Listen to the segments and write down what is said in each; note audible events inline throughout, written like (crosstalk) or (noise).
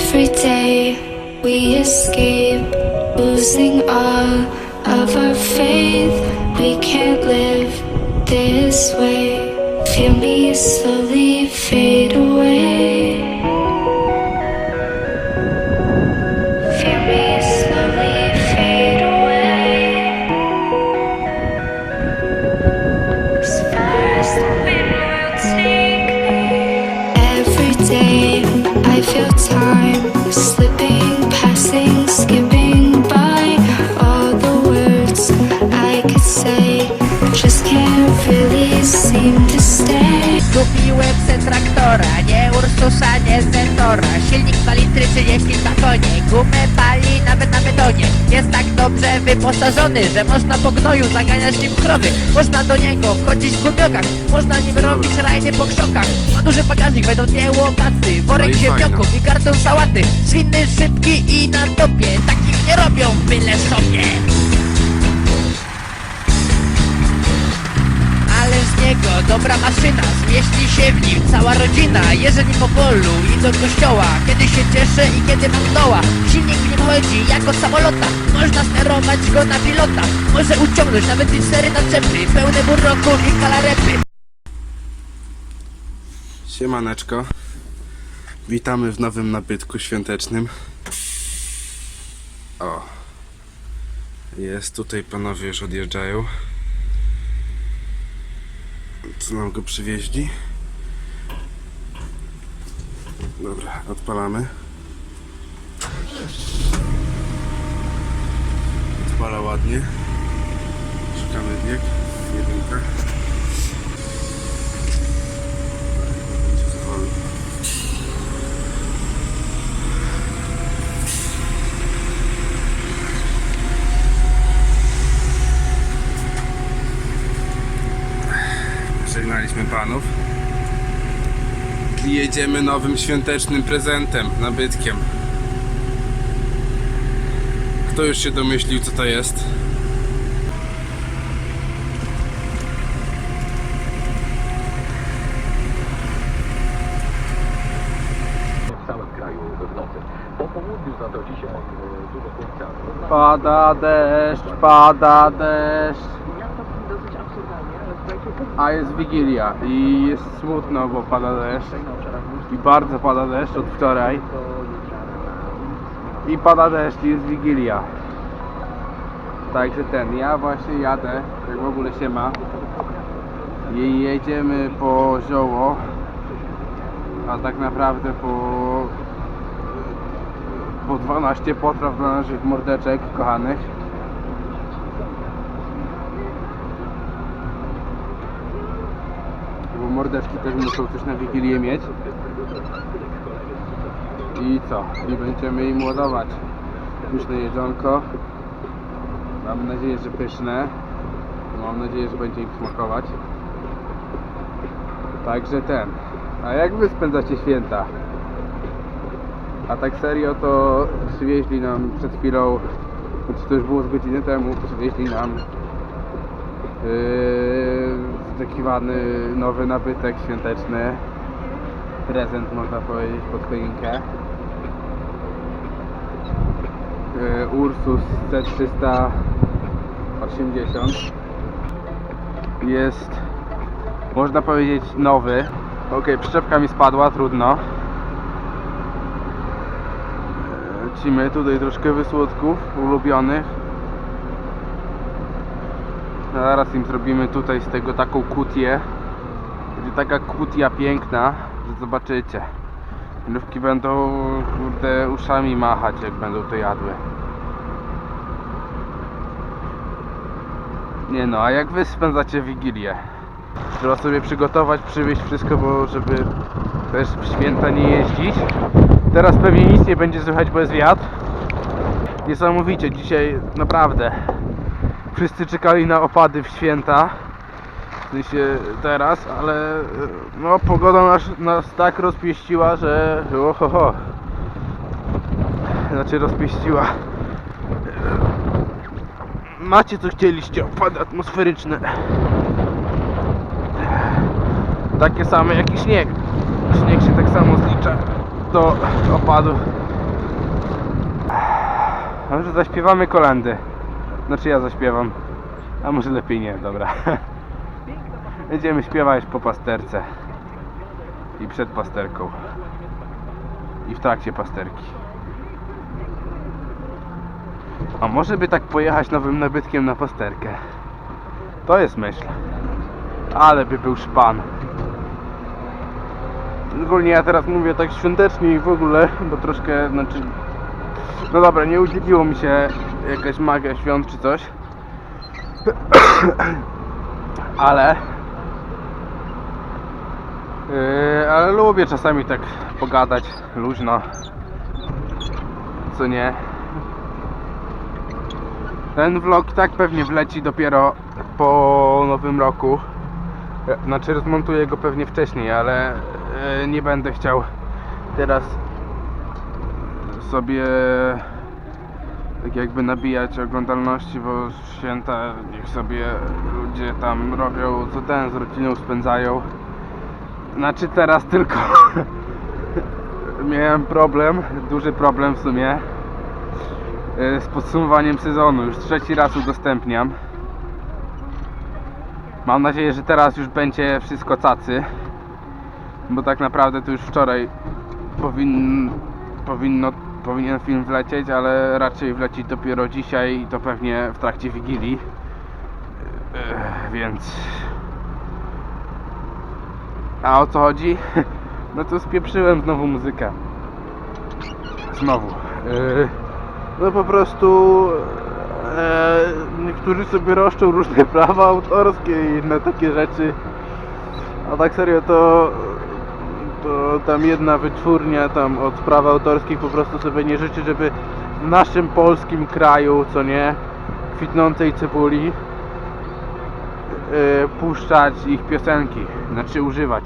Every day we escape, losing all of our faith. We can't live this way. Feel me slowly fade away. Se traktora, nie Ursusa, nie Zentora. Silnik 2 litry, 32 konie Gumę pali nawet na betonie. Jest tak dobrze wyposażony, że można po gnoju zaganiać nim krowy. Można do niego wchodzić w gumiokach Można nim robić rajdy po krzokach. Ma duży bagażnik, będą dwie łopaty Worek No i ziemniaków i karton sałaty. Zwinny, szybki i na topie Takich nie robią byle sobie niego dobra maszyna, zmieści się w nim cała rodzina Jeżeli po polu i do kościoła, kiedy się cieszę i kiedy mam doła Silnik w nim chodzi jak od samolota, można sterować go na pilota Może uciągnąć nawet i cztery naczepy, pełne burroku i kalarepy Siemaneczko. Witamy w nowym nabytku świątecznym. O. Jest tutaj panowie już odjeżdżają. Co nam go przywieźli? Dobra, odpalamy. Odpala ładnie. Szukamy bieg. Jedynka. Będzie za wolno. I jedziemy nowym świątecznym prezentem, nabytkiem. Kto już się domyślił, co to jest? Pada deszcz, pada deszcz. A jest Wigilia i jest smutno, bo pada deszcz. I bardzo pada deszcz od wczoraj. I pada deszcz i jest Wigilia. Także ten, ja właśnie jadę, jak w ogóle się ma. I jedziemy po zioło. A tak naprawdę po po 12 potraw dla naszych mordeczek kochanych. Bo mordeczki też muszą coś na Wigilię mieć. I co? I będziemy im ładować pyszne jedzonko. Mam nadzieję, że pyszne. Mam nadzieję, że będzie im smakować. Także ten. A jak wy spędzacie święta? A tak serio to przywieźli nam przed chwilą, znaczy to już było z godziny temu, przywieźli nam yy, wyczekiwany nowy nabytek świąteczny. Prezent można powiedzieć pod choinkę. Yy, Ursus C380 jest można powiedzieć nowy. Ok, przyczepka mi spadła, trudno. Lecimy tutaj troszkę wysłodków ulubionych. Zaraz im zrobimy tutaj z tego taką kutię. Będzie taka kutia piękna, że zobaczycie. Mrówki będą kurde uszami machać jak będą to jadły. Nie no, a jak wy spędzacie Wigilię? Trzeba sobie przygotować, przywieźć wszystko, bo żeby też w święta nie jeździć. Teraz pewnie nic nie będzie słychać, bo jest wiatr. Niesamowicie, dzisiaj naprawdę wszyscy czekali na opady w święta. W sensie teraz, ale no pogoda nas, nas tak rozpieściła, że ohoho. Znaczy rozpieściła. Macie co chcieliście, opady atmosferyczne. Takie same jak i śnieg. Śnieg się tak samo zlicza do opadu może zaśpiewamy kolendy. Znaczy ja zaśpiewam. A może lepiej nie, dobra. (laughs) Będziemy śpiewać po pasterce. I przed pasterką. I w trakcie pasterki. A może by tak pojechać nowym nabytkiem na pasterkę? To jest myśl. Ale by był szpan. Ogólnie ja teraz mówię tak świątecznie i w ogóle, bo troszkę, znaczy... No dobra, nie udzieliło mi się jakaś magia świąt czy coś. (clears throat) Ale... Yy, ale lubię czasami tak pogadać luźno. Co nie? Ten vlog tak pewnie wleci dopiero po nowym roku. Znaczy rozmontuję go pewnie wcześniej, ale e, nie będę chciał teraz sobie tak jakby nabijać oglądalności, bo święta niech sobie ludzie tam robią co ten z rodziną spędzają. Znaczy teraz tylko (laughs) miałem problem, duży problem w sumie e, z podsumowaniem sezonu. Już trzeci raz udostępniam. Mam nadzieję, że teraz już będzie wszystko cacy. Bo tak naprawdę to już wczoraj powin, powinno, powinien film wlecieć, ale raczej wleci dopiero dzisiaj i to pewnie w trakcie Wigilii. Więc... A o co chodzi? (laughs) No to spieprzyłem znowu muzykę. Znowu. No po prostu niektórzy sobie roszczą różne (laughs) prawa autorskie i inne takie rzeczy. A tak serio to to tam jedna wytwórnia tam od praw autorskich po prostu sobie nie życzy, żeby w naszym polskim kraju, co nie, kwitnącej cebuli yy, puszczać ich piosenki, znaczy używać.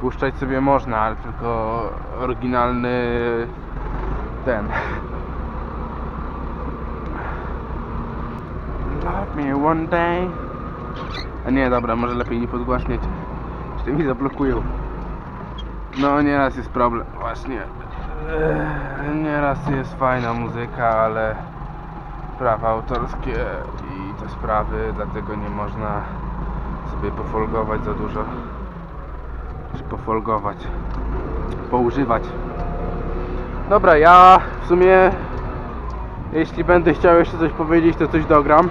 Puszczać sobie można, ale tylko oryginalny ten. Love me one day. A nie, dobra, może lepiej nie podgłaśniać. Jeszcze mi zablokują. No nieraz jest problem, właśnie. Eee, Nieraz jest fajna muzyka, ale prawa autorskie i te sprawy, dlatego nie można sobie pofolgować za dużo. Czy pofolgować, poużywać. Dobra, ja w sumie jeśli będę chciał jeszcze coś powiedzieć, to coś dogram.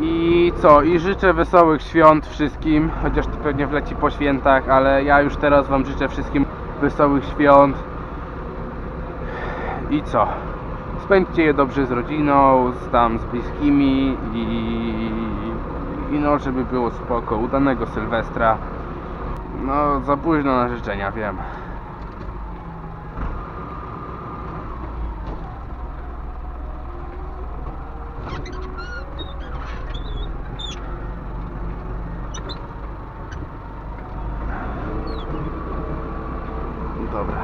I co? I życzę wesołych świąt wszystkim, chociaż to pewnie wleci po świętach, ale ja już teraz Wam życzę wszystkim wesołych świąt. I co? Spędźcie je dobrze z rodziną, z tam z bliskimi i, i no, żeby było spoko. Udanego Sylwestra. No, za późno na życzenia, wiem. Dobra.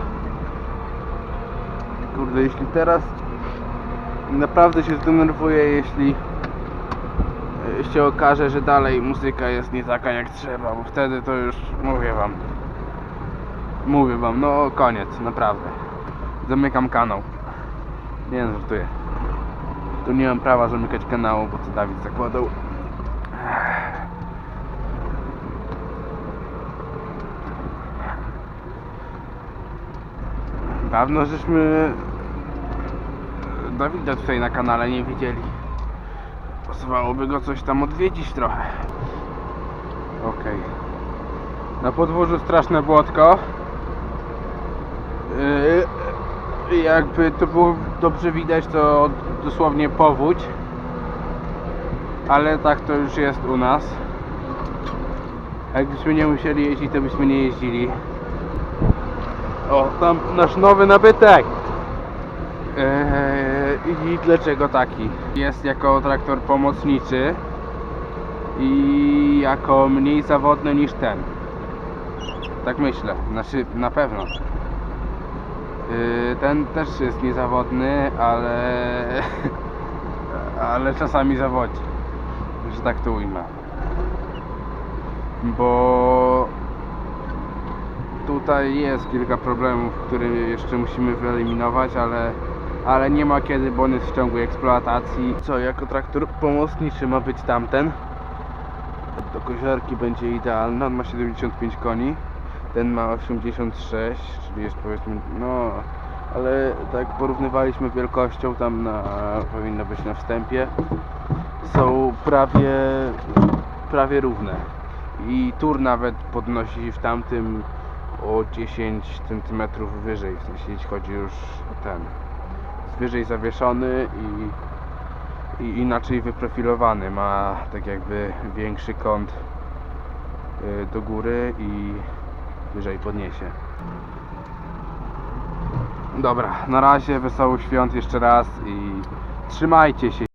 Kurde, jeśli teraz naprawdę się zdenerwuję, jeśli e, się okaże, że dalej muzyka jest nie taka jak trzeba, bo wtedy to już mówię wam. Mówię wam, no koniec, naprawdę. Zamykam kanał. Nie żartuję. Tu nie mam prawa zamykać kanału, bo to Dawid zakładał. Dawno żeśmy Dawida tutaj na kanale nie widzieli. Pasowałoby go coś tam odwiedzić trochę. Okej. Na podwórzu straszne błotko. Yy, jakby to było dobrze widać, to dosłownie powódź. Ale tak to już jest u nas. Jakbyśmy nie musieli jeździć, to byśmy nie jeździli. O, tam nasz nowy nabytek. Eee, I dlaczego taki? Jest jako traktor pomocniczy i jako mniej zawodny niż ten. Tak myślę, znaczy na pewno. Eee, ten też jest niezawodny, ale (laughs) ale czasami zawodzi. Że tak to ujmę. Bo tutaj jest kilka problemów, które jeszcze musimy wyeliminować, ale ale nie ma kiedy, bo on jest w ciągu eksploatacji. Co, jako traktor pomocniczy ma być tamten. Do koziarki będzie idealny, on ma 75 koni, ten ma 86, czyli jest powiedzmy, no, ale tak porównywaliśmy wielkością, tam na, powinno być na wstępie, są prawie, prawie równe. I tur nawet podnosi w tamtym o 10 cm wyżej, w sensie jeśli chodzi już o ten, jest wyżej zawieszony i, i inaczej wyprofilowany, ma tak jakby większy kąt y, do góry i wyżej podniesie. Dobra, na razie wesołych świąt jeszcze raz i trzymajcie się.